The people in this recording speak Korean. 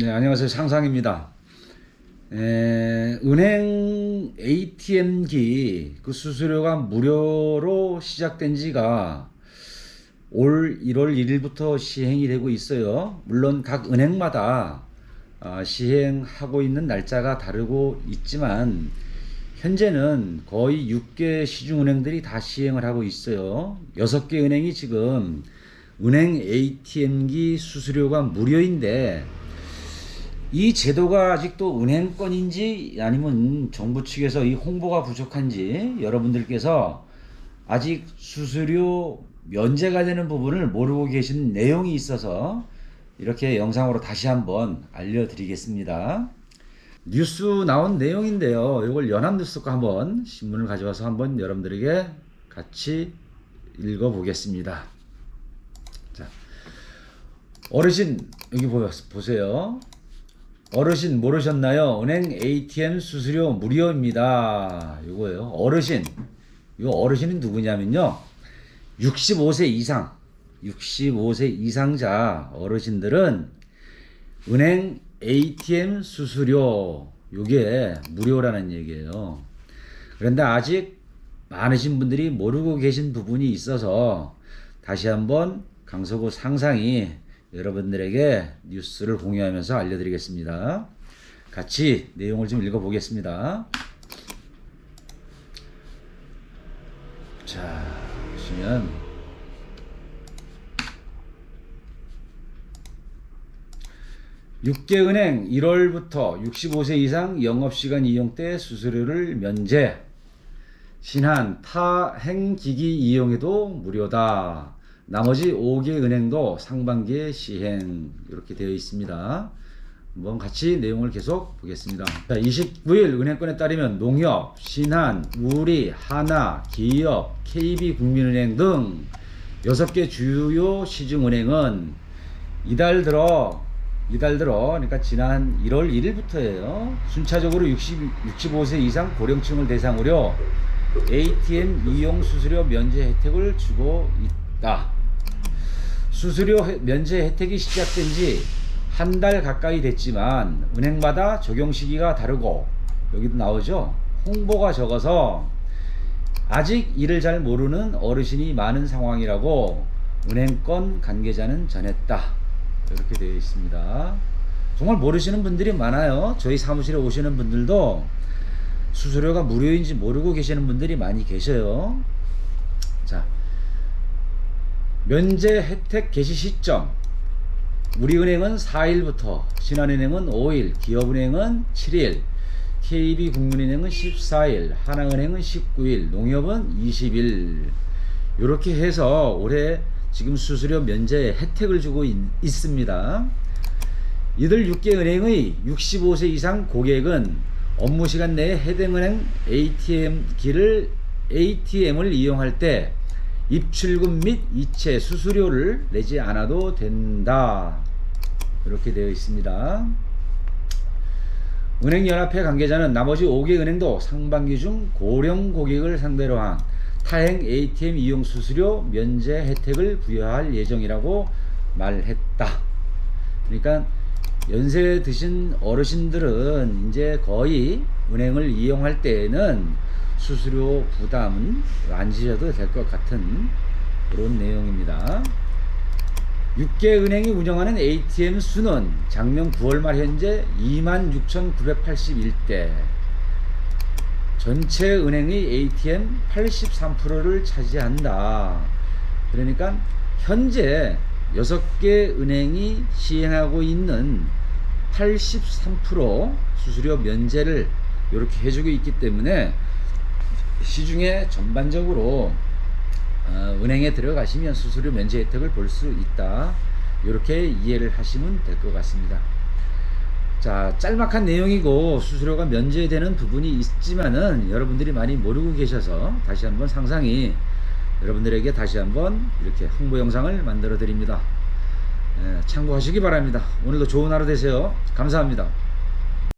네, 안녕하세요. 상상입니다. 에, 은행 ATM기 그 수수료가 무료로 시작된 지가 올 1월 1일부터 시행이 되고 있어요. 물론 각 은행마다 아, 시행하고 있는 날짜가 다르고 있지만 현재는 거의 6개 시중은행들이 다 시행을 하고 있어요. 6개 은행이 지금 은행 ATM기 수수료가 무료인데 이 제도가 아직도 은행권인지 아니면 정부 측에서 이 홍보가 부족한지 여러분들께서 아직 수수료 면제가 되는 부분을 모르고 계신 내용이 있어서 이렇게 영상으로 다시 한번 알려드리겠습니다. 뉴스 나온 내용인데요. 이걸 연합뉴스과 한번 신문을 가져와서 한번 여러분들에게 같이 읽어보겠습니다. 자, 어르신 여기 보- 보세요. 어르신 모르셨나요? 은행 ATM 수수료 무료입니다. 이거예요. 어르신. 이거 어르신이 누구냐면요. 65세 이상, 65세 이상자 어르신들은 은행 ATM 수수료 요게 무료라는 얘기예요. 그런데 아직 많으신 분들이 모르고 계신 부분이 있어서 다시 한번 강서구 상상이 여러분들에게 뉴스를 공유하면서 알려드리겠습니다. 같이 내용을 좀 읽어보겠습니다. 자, 보시면 육개은행 1월부터 65세 이상 영업시간 이용 때 수수료를 면제. 신한 타 행기기 이용에도 무료다. 나머지 5개 은행도 상반기에 시행 이렇게 되어 있습니다. 한번 같이 내용을 계속 보겠습니다. 자, 29일 은행권에 따르면 농협, 신한, 우리, 하나, 기업, KB국민은행 등 6개 주요 시중은행은 이달 들어 이달 들어 그러니까 지난 1월 1일부터예요. 순차적으로 60, 65세 이상 고령층을 대상으로 ATM 이용 수수료 면제 혜택을 주고 있다. 수수료 혜- 면제 혜택이 시작된 지 한 달 가까이 됐지만 은행마다 적용 시기가 다르고 여기도 나오죠. 홍보가 적어서 아직 이를 잘 모르는 어르신이 많은 상황이라고 은행권 관계자는 전했다. 이렇게 되어 있습니다. 정말 모르시는 분들이 많아요. 저희 사무실에 오시는 분들도 수수료가 무료인지 모르고 계시는 분들이 많이 계셔요. 자, 면제 혜택 개시 시점. 우리은행은 4일부터, 신한은행은 5일, 기업은행은 7일, KB국민은행은 14일, 하나은행은 19일, 농협은 20일. 이렇게 해서 올해 지금 수수료 면제 혜택을 주고 있, 있습니다. 이들 6개 은행의 65세 이상 고객은 업무 시간 내에 해당 은행 ATM 기를 ATM을 이용할 때 입출금 및 이체 수수료를 내지 않아도 된다. 이렇게 되어 있습니다. 은행연합회 관계자는 나머지 5개 은행도 상반기 중 고령 고객을 상대로 한 타행 ATM 이용 수수료 면제 혜택을 부여할 예정이라고 말했다. 그러니까 연세 드신 어르신들은 이제 거의 은행을 이용할 때에는 수수료 부담은 안 지셔도 될 것 같은 그런 내용입니다. 6개 은행이 운영하는 ATM 수는 작년 9월 말 현재 26,981대. 전체 은행의 ATM 83%를 차지한다. 그러니까 현재 6개 은행이 시행하고 있는 83% 수수료 면제를 이렇게 해주고 있기 때문에 시중에 전반적으로 어, 은행에 들어가시면 수수료 면제 혜택을 볼 수 있다. 이렇게 이해를 하시면 될 것 같습니다. 자, 짤막한 내용이고 수수료가 면제되는 부분이 있지만은 여러분들이 많이 모르고 계셔서 다시 한번 상상이 여러분들에게 다시 한번 이렇게 홍보 영상을 만들어 드립니다. 예, 참고하시기 바랍니다. 오늘도 좋은 하루 되세요. 감사합니다.